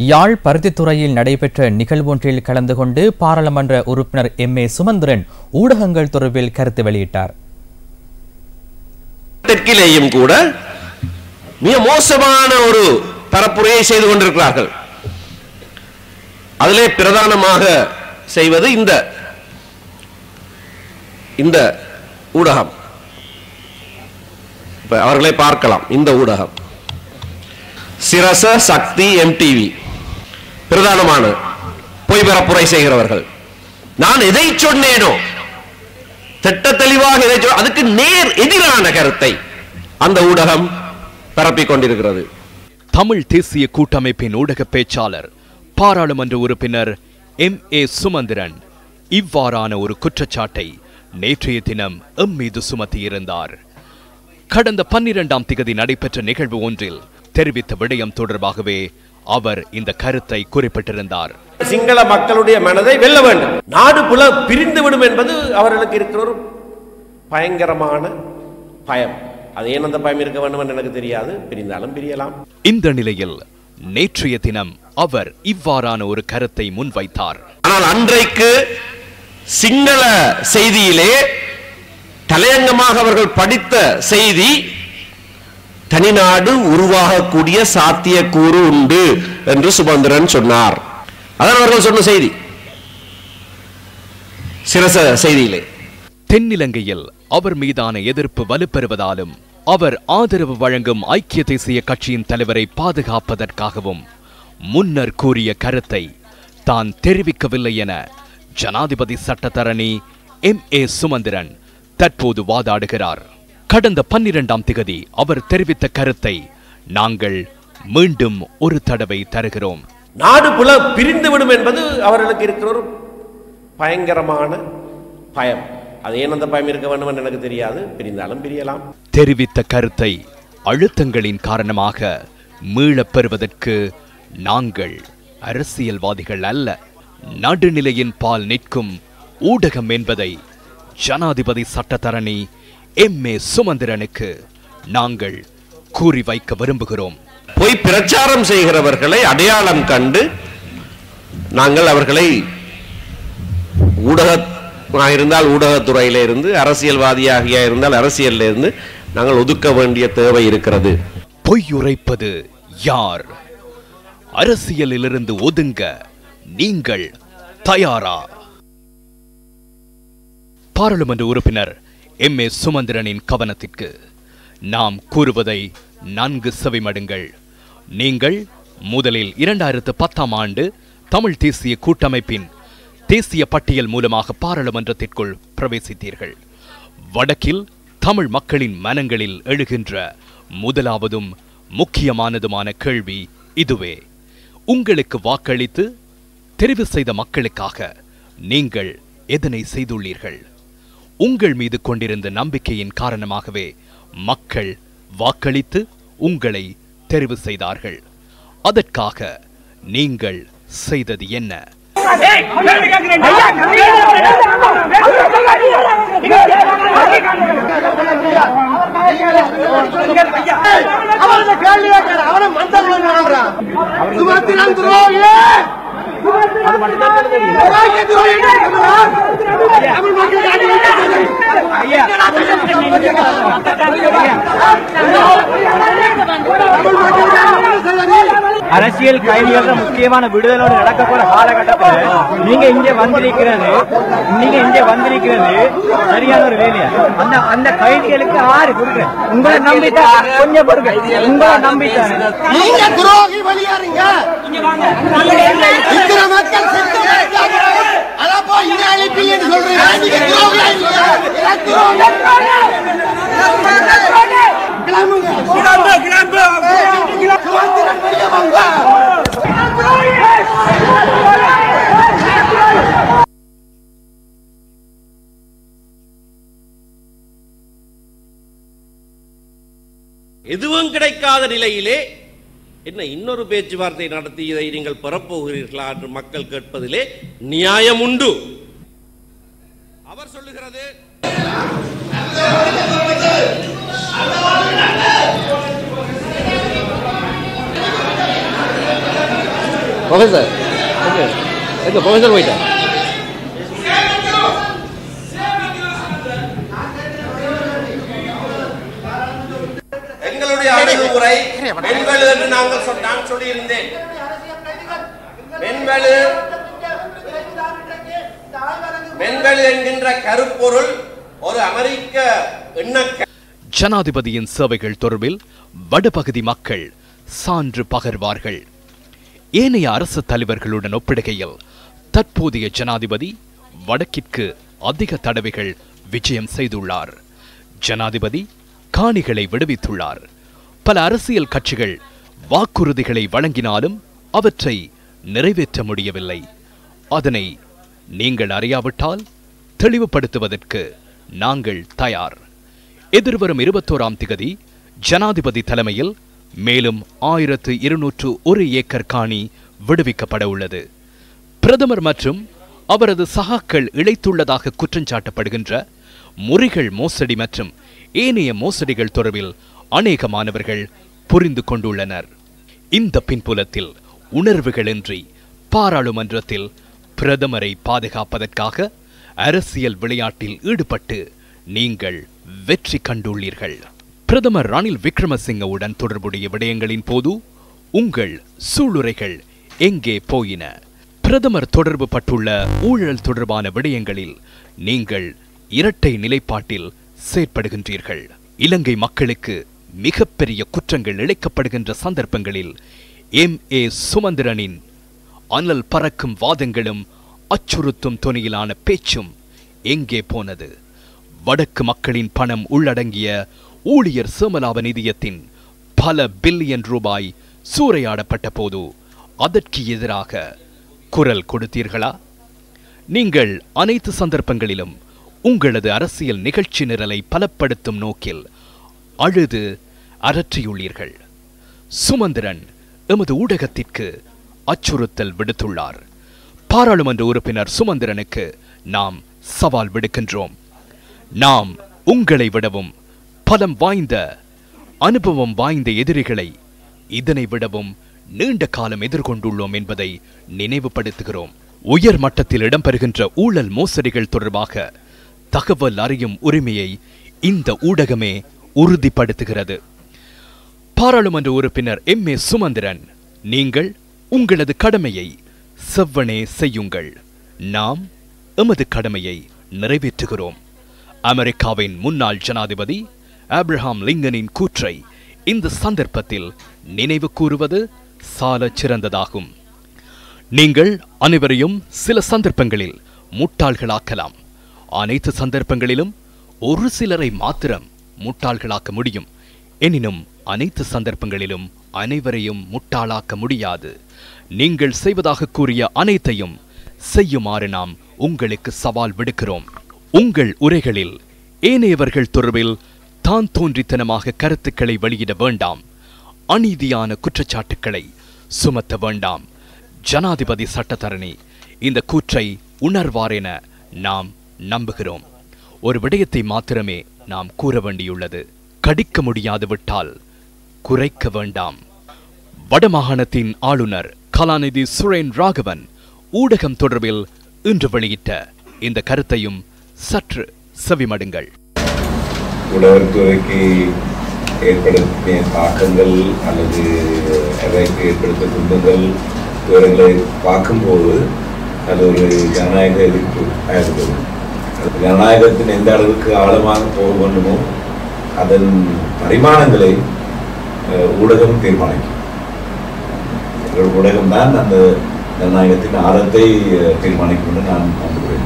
யாழ் பருத்தித்துறையில் நடைபெற்ற நிகழ்வொன்றில் கலந்து கொண்டு பாராளுமன்ற உறுப்பினர் எம். ஏ. சுமந்திரன் ஊடகங்கள் தொடர்பில் கருத்து வெளியிட்டார். தெற்கிலேயும் கூட மிக மோசமான ஒரு பரப்புரையை செய்து கொண்டிருக்கிறார்கள். அதிலே பிரதானமாக செய்வது இந்த இந்த ஊடகம். அவர்களை பார்க்கலாம் இந்த ஊடகம். சிரச சக்தி எம்டிவி பிரதானமான பொய் பரப்புரை செய்கிறவர்கள். நான் எதை சொன்னேனோ திட்ட தெளிவாக எதை அதுக்கு நேர் எதிரான கருத்தை அந்த ஊடகம் பரப்பிக் கொண்டிருக்கிறது. தமிழ் தேசிய கூட்டமைப்பின் ஊடக பேச்சாளர் பாராளுமன்ற உறுப்பினர் எம். ஏ. சுமந்திரன் இவ்வாறான ஒரு குற்றச்சாட்டை நேற்றைய தினம் எம். மீது சுமத்தியிருந்தார். கடந்த பன்னிரண்டாம் திகதி நடைபெற்ற நிகழ்வு ஒன்றில் தெரிவித்த விடயம் தொடர்பாகவே அவர் இந்த கருத்தை குறிப்பிட்டிருந்தார். சிங்கள மக்களுடைய மனதை வெல்ல வேண்டும். நாடு புல பிரிந்து விடும் என்பது அவர்களுக்கு இருக்கிற ஒரு பயங்கரமான பயம். அது ஏன் அந்த பயம் இருக்க வேண்டும் என்று எனக்கு தெரியாது. பிரிந்தாலும் பிரியலாம். இந்த நிலையில் நேற்றைய தினம் அவர் இவ்வாறான ஒரு கருத்தை முன்வைத்தார். ஆனால் அன்றைக்கு சிங்கள செய்தியிலே தலையங்கமாக அவர்கள் படித்த செய்தி தனிநாடு உருவாகக்கூடிய சாத்தியக்கூறு உண்டு என்று சுமந்திரன் சொன்னார். அதான் அவர்கள் சொன்ன செய்தி. சிரச செய்தியிலே. தென்னிலங்கையில் அவர் மீதான எதிர்ப்பு வலுப்பெறுவதாலும் அவர் ஆதரவு வழங்கும் ஐக்கிய தேசிய கட்சியின் தலைவரை பாதுகாப்பதற்காகவும் முன்னர் கூறிய கருத்தை தான் தெரிவிக்கவில்லை என ஜனாதிபதி சட்டத்தரணி எம் ஏ சுமந்திரன் தற்போது வாதாடுகிறார். கடந்த பன்னிரண்டாம் திகதி அவர் தெரிவித்த கருத்தை நாங்கள் மீண்டும் ஒரு தடவை தருகிறோம். நாடு புல பிரிந்து விடும் என்பது அவர்களுக்கு இருக்கிற ஒரு பயங்கரமான பயம். அது ஏன் அந்த பயம் இருக்க வேண்டும் என்று எனக்கு தெரியாது. பிரிந்தாலும் பிரியலாம். தெரிவித்த கருத்தை அழுத்தங்களின் காரணமாக மீளப் பெறுவதற்கு நாங்கள் அரசியல்வாதிகள் அல்ல. நடுநிலையின் பால் நிற்கும் ஊடகம் என்பதை ஜனாதிபதி சட்டத்தரணி எம் ஏ சுமந்திரனுக்கு நாங்கள் கூறி வைக்க விரும்புகிறோம். போய் பிரச்சாரம் செய்கிறவர்களை அடையாளம் கண்டு நாங்கள் அவர்களை ஊடகமாக இருந்தால் ஊடகத்துறையில இருந்து அரசியல்வாதியாக இருந்தால் அரசியல்ல இருந்து நாங்கள் ஒதுக்க வேண்டிய தேவை இருக்கிறது. பொய்யுரைப்பது யார்? அரசியலிலிருந்து ஒதுங்க நீங்கள் தயாரா? பாராளுமன்ற உறுப்பினர் எம் ஏ சுமந்திரனின் கவனத்திற்கு. நாம் கூறுவதை நன்கு செவிமடுங்கள். நீங்கள் முதலில் இரண்டாயிரத்து பத்தாம் ஆண்டு தமிழ் தேசிய கூட்டமைப்பின் தேசிய பட்டியல் மூலமாக பாராளுமன்றத்திற்குள் பிரவேசித்தீர்கள். வடக்கில் தமிழ் மக்களின் மனங்களில் எழுகின்ற முதலாவதும் முக்கியமானதுமான கேள்வி இதுவே. உங்களுக்கு வாக்களித்து தெரிவு செய்த மக்களுக்காக நீங்கள் எதனை செய்துள்ளீர்கள்? உங்கள் மீது கொண்டிருந்த நம்பிக்கையின் காரணமாகவே மக்கள் வாக்களித்து உங்களை தெரிவு செய்தார்கள். அதற்காக நீங்கள் செய்தது என்ன? அவரது கேள்வி கேட்கிறார். அவரை மந்தம் அரசியல் கைதிகள முக்கியமான விடுதலோடு நடக்க போற காலகட்டத்தில் நீங்க இங்க வந்திருக்கிறது நீங்க இங்க வந்திருக்கிறது சரியான ஒரு வேலையா? அந்த அந்த கைதிகளுக்கு ஆறு கொடுக்க உங்களை நம்பிட்டா கொஞ்சம் பொறுக்க உங்களை நம்பிட்டா நீங்க துரோகி வெளியாருங்க எதுவும் கிடைக்காத நிலையிலே என்ன இன்னொரு பேச்சுவார்த்தை நடத்தி இதை நீங்கள் பெறப்போகிறீர்களா என்று மக்கள் கேட்பதிலே நியாயம் உண்டு. அவர் சொல்லுகிறது ப்ரொஃபசர் ஓகே எங்க ப்ரொஃபசர் போயிட்டா எங்களுடைய மென்வெளு என்று நாங்கள் நான் சொல்லியிருந்தேன். மென்வெளு மென்வெளு என்கின்ற கருப்பொருள் ஒரு அமெரிக்க எண்ணக்க ஜனாதிபதியின் சேவைகள் தொடர்பில் வடபகுதி மக்கள் சான்று பகர்வார்கள். ஏனைய அரசு தலைவர்களுடன் ஒப்பிடுகையில் தற்போதைய ஜனாதிபதி வடக்கிற்கு அதிக தடவைகள் விஜயம் செய்துள்ளார். ஜனாதிபதி காணிகளை விடுவித்துள்ளார். பல அரசியல் கட்சிகள் வாக்குறுதிகளை வழங்கினாலும் அவற்றை நிறைவேற்ற முடியவில்லை. அதனை நீங்கள் அறியாவிட்டால் தெளிவுபடுத்துவதற்கு நாங்கள் தயார். எதிர்வரும் இருபத்தோராம் திகதி ஜனாதிபதி தலைமையில் மேலும் ஆயிரத்து இருநூற்று ஒரு ஏக்கர் காணி விடுவிக்கப்பட உள்ளது. பிரதமர் மற்றும் அவரது சகாக்கள் இழைத்துள்ளதாக குற்றஞ்சாட்டப்படுகின்ற முறிகள் மோசடி மற்றும் ஏனைய மோசடிகள் தொடர்பில் அநேக மாணவர்கள் புரிந்து கொண்டுள்ளனர். இந்த பின்புலத்தில் உணர்வுகளின்றி பாராளுமன்றத்தில் பிரதமரை பாதுகாப்பதற்காக அரசியல் விளையாட்டில் ஈடுபட்டு நீங்கள் வெற்றி கண்டுள்ளீர்கள். பிரதமர் ரணில் விக்ரமசிங்கவுடன் தொடர்புடைய விடயங்களின் போது உங்கள் சூளுரைகள் எங்கே போயின? பிரதமர் தொடர்பு பட்டுள்ள ஊழல் தொடர்பான விடயங்களில் நீங்கள் இரட்டை நிலைப்பாட்டில் செயற்படுகின்றீர்கள். இலங்கை மக்களுக்கு மிகப்பெரிய குற்றங்கள் இழைக்கப்படுகின்ற சந்தர்ப்பங்களில் எம். ஏ. சுமந்திரனின் அனல் பறக்கும் வாதங்களும் அச்சுறுத்தும் தொனியிலான பேச்சும் எங்கே போனது? வடக்கு மக்களின் பணம் உள்ளடங்கிய ஊழியர் சேமலாப நிதியத்தின் பல பில்லியன் ரூபாய் சூறையாடப்பட்ட போது அதற்கு எதிராக குரல் கொடுத்தீர்களா? நீங்கள் அனைத்து சந்தர்ப்பங்களிலும் உங்களது அரசியல் நிகழ்ச்சி நிரலை பலப்படுத்தும் நோக்கில் அழுது அரற்றியுள்ளீர்கள். சுமந்திரன் எமது ஊடகத்திற்கு அச்சுறுத்தல் விடுத்துள்ளார். பாராளுமன்ற உறுப்பினர் சுமந்திரனுக்கு நாம் சவால் விடுக்கின்றோம். நாம் உங்களை விடவும் பலம் வாய்ந்த அனுபவம் வாய்ந்த எதிரிகளை இதனை விடவும் நீண்ட காலம் எதிர்கொண்டுள்ளோம் என்பதை நினைவுபடுத்துகிறோம். உயர் மட்டத்தில் இடம்பெறுகின்ற ஊழல் மோசடிகள் தொடர்பாக தகவல் அறியும் உரிமையை இந்த ஊடகமே உறுதிப்படுத்துகிறது. பாராளுமன்ற உறுப்பினர் எம். ஏ. சுமந்திரன் நீங்கள் உங்களது கடமையை செவ்வனே செய்யுங்கள். நாம் எமது கடமையை நிறைவேற்றுகிறோம். அமெரிக்காவின் முன்னாள் ஜனாதிபதி ஆப்ரஹாம் லிங்கனின் கூற்றை இந்த சந்தர்ப்பத்தில் நினைவு கூறுவது சால சிறந்ததாகும். நீங்கள் அனைவரையும் சில சந்தர்ப்பங்களில் முட்டாள்களாக்கலாம். அனைத்து சந்தர்ப்பங்களிலும் ஒரு சிலரை மாத்திரம் முட்டாள்களாக்க முடியும். எனினும் அனைத்து சந்தர்ப்பங்களிலும் அனைவரையும் முட்டாளாக்க முடியாது. நீங்கள் செய்வதாக கூறிய அனைத்தையும் செய்யுமாறு நாம் உங்களுக்கு சவால் விடுக்கிறோம். உங்கள் உரைகளில் ஏனையவர்கள் தொடர்பில் தான் தோன்றித்தனமாக கருத்துக்களை வெளியிட வேண்டாம். அநீதியான குற்றச்சாட்டுக்களை சுமத்த வேண்டாம். ஜனாதிபதி சட்டத்தரணி இந்த கூற்றை உணர்வார் என நாம் நம்புகிறோம். ஒரு விடயத்தை மாத்திரமே நாம் கூற வேண்டியுள்ளது. கடிக்க முடியாது விட்டால் குறைக்க வேண்டாம். வடமாகாணத்தின் ஆளுநர் கலாநிதி சுரேன் ராகவன் ஊடகம் தொடர்பில் இன்று வெளியிட்ட இந்த கருத்தையும் சற்று செவிமடுங்கள். உழவர்துறைக்கு ஏற்படுத்திய தாக்கங்கள் அல்லது அதற்கு ஏற்படுத்த துன்பங்கள் இவர்களை பார்க்கும்போது அது ஒரு ஜனநாயக எதிர்ப்பு இருந்தது ஜனநாயகத்தின் எந்த அளவுக்கு ஆழமாக போக வேண்டுமோ அதன் பரிமாணங்களை ஊடகம் தீர்மானிக்கும். ஊடகம் தான் அந்த ஜனநாயகத்தின் ஆழத்தை தீர்மானிக்கும் என்று நான் நம்புகிறேன்.